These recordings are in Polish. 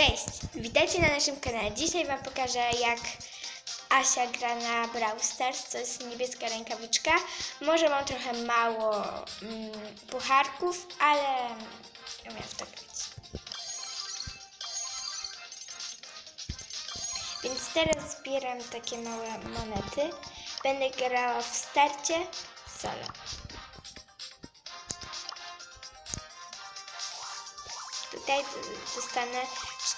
Cześć, witajcie na naszym kanale. Dzisiaj Wam pokażę jak Asia gra na Brawl Stars, to jest niebieska rękawiczka. Może mam trochę mało mm, pucharków, ale umiem w to grać. Więc teraz zbieram takie małe monety. Będę grała w starcie solo. Tutaj dostanę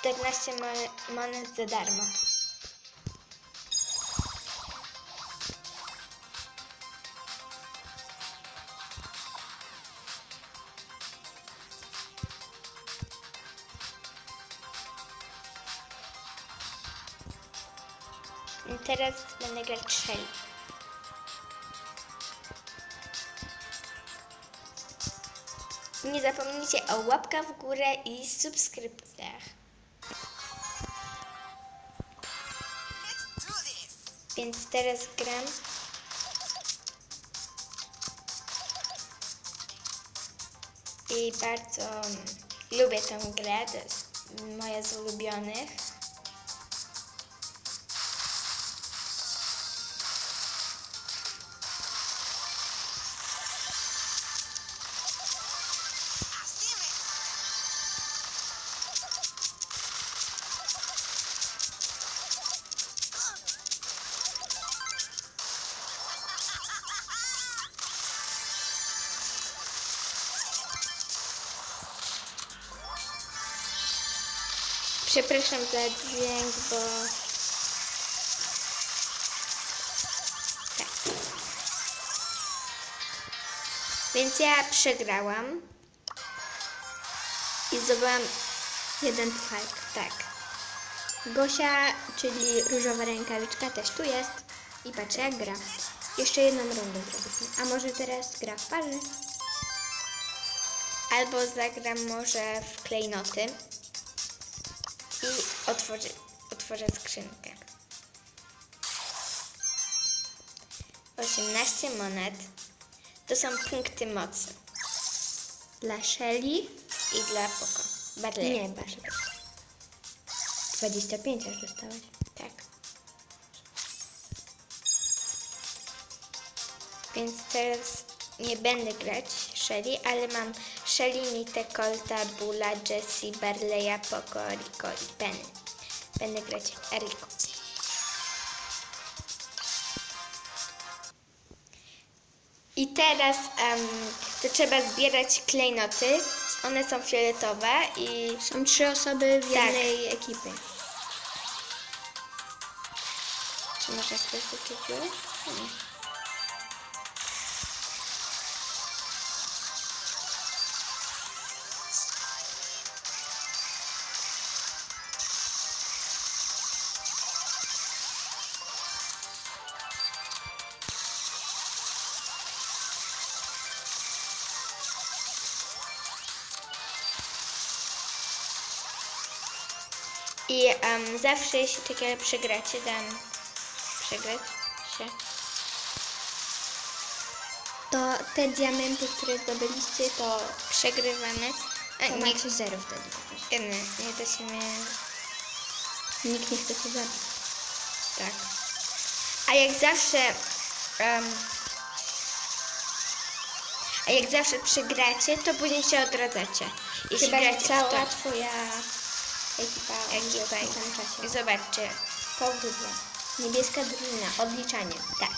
14 mo- monet za darmo. I teraz będę grać Shelly. Nie zapomnijcie o łapkach w górę i subskrypcjach. Więc teraz gram. I bardzo lubię tę grę, to jest moja z ulubionych. Przepraszam za dźwięk, bo... Tak. Więc ja przegrałam. I zdobyłam jeden pucharek. Tak. Gosia, czyli różowa rękawiczka, też tu jest. I patrzę jak gra. Jeszcze jedną rundę zrobimy. A może teraz gra w parze? Albo zagram może w klejnoty i otworzę, skrzynkę. 18 monet to są punkty mocy. Dla Shelly i dla Poco. Barley. Nie, Barley. 25 aż dostałeś. Tak. Więc teraz nie będę grać Shelly, ale mam Shelly, Nite, Colta, Bula, Jessie, Barleya, Poco, Rico i Penny. Będę grać Rico. I teraz em, to trzeba zbierać klejnoty. One są fioletowe i Są trzy osoby w Tak. jednej ekipie. Czy można sprawdzić? Nie. I em, zawsze jeśli takie przegracie, dam przegrać się. To te diamenty, które zdobyliście, to, Przegrywamy. A, to nie, macie zero wtedy po prostu. nie, nie to się mnie... Nikt nie chce cię zabić. Tak. A jak zawsze... em, a jak zawsze przegracie, to później się odradzacie. Jeśli Chyba, gracie cała to, twoja ekipa ekipa. w tym czasie. Zobaczcie. Niebieska drużyna, odliczanie. Tak.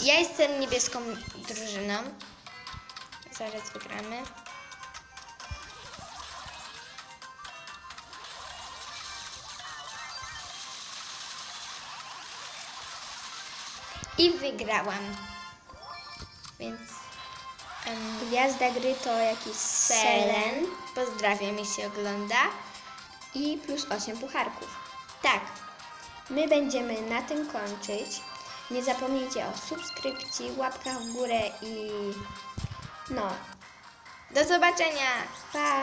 Ja jestem niebieską drużyną. Zaraz wygramy. I wygrałam. Więc em, Gwiazda gry to jakiś Selen. Pozdrawiam, jeśli ogląda. I plus 8 pucharków. Tak. My będziemy na tym kończyć. Nie zapomnijcie o subskrypcji, łapkach w górę i no, Do zobaczenia. pa!